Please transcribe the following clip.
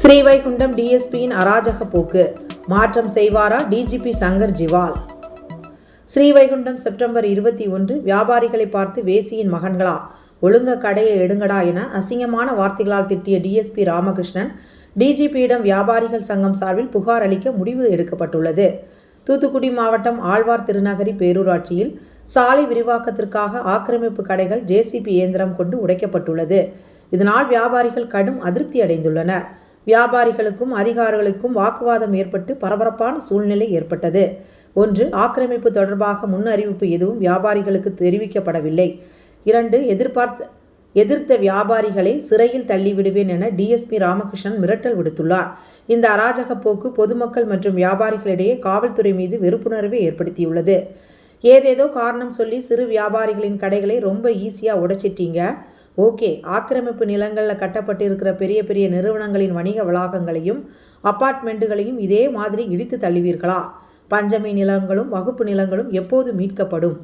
ஸ்ரீவைகுண்டம் டிஎஸ்பியின் அராஜக போக்கு. மாற்றம் செய்வாரா டிஜிபி சங்கர் ஜிவால்? ஸ்ரீவைகுண்டம் செப்டம்பர் இருபத்தி ஒன்று வியாபாரிகளை பார்த்து வேசியின் மகன்களா? ஒழுங்க கடையை எடுங்கடா என அசிங்கமான வார்த்தைகளால் திட்டிய டிஎஸ்பி ராமகிருஷ்ணன் டிஜிபியிடம் வியாபாரிகள் சங்கம் சார்பில் புகார் அளிக்க முடிவு எடுக்கப்பட்டுள்ளது. தூத்துக்குடி மாவட்டம் ஆழ்வார் திருநகரி பேரூராட்சியில் சாலை விரிவாக்கத்திற்காக ஆக்கிரமிப்பு கடைகள் ஜேசிபி இயந்திரம் கொண்டு உடைக்கப்பட்டுள்ளது. இதனால் வியாபாரிகள் கடும் அதிருப்தி அடைந்துள்ளனர். வியாபாரிகளுக்கும் அதிகாரிகளுக்கும் வாக்குவாதம் ஏற்பட்டு பரபரப்பான சூழ்நிலை ஏற்பட்டது. ஒன்று ஆக்கிரமிப்பு தொடர்பாக முன் அறிவிப்பு எதுவும் வியாபாரிகளுக்கு தெரிவிக்கப்படவில்லை. இரண்டு எதிர்பார்த்த எதிர்த்த வியாபாரிகளை சிறையில் தள்ளிவிடுவேன் என டிஎஸ்பி ராமகிருஷ்ணன் மிரட்டல் விடுத்துள்ளார். இந்த அராஜக போக்கு பொதுமக்கள் மற்றும் வியாபாரிகளிடையே காவல்துறை மீது வெறுப்புணர்வை ஏற்படுத்தியுள்ளது. ஏதேதோ காரணம் சொல்லி சிறு வியாபாரிகளின் கடைகளை ரொம்ப ஈஸியாக உடைச்சிட்டீங்க. ஓகே ஆக்கிரமிப்பு நிலங்களில் கட்டப்பட்டிருக்கிற பெரிய பெரிய நிறுவனங்களின் வணிக வளாகங்களையும் அப்பார்ட்மெண்ட்டுகளையும் இதே மாதிரி இடித்து தள்ளுவீர்களா? பஞ்சமி நிலங்களும் வகுப்பு நிலங்களும் எப்போது மீட்கப்படும்?